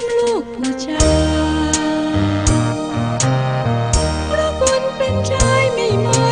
มลูกผู้ชายเพราะคนเป็นชายไม่มา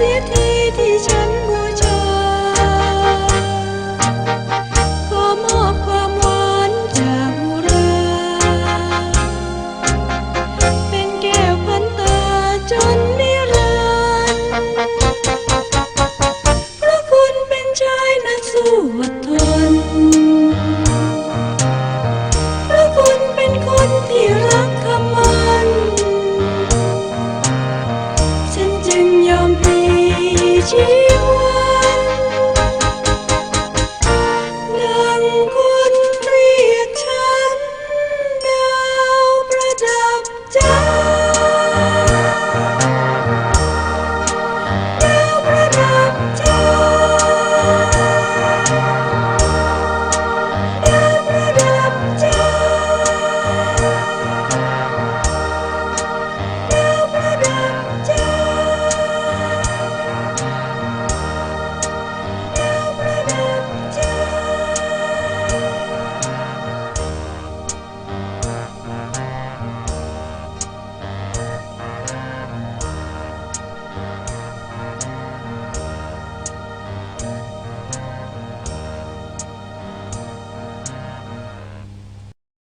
สียทีที่ฉัน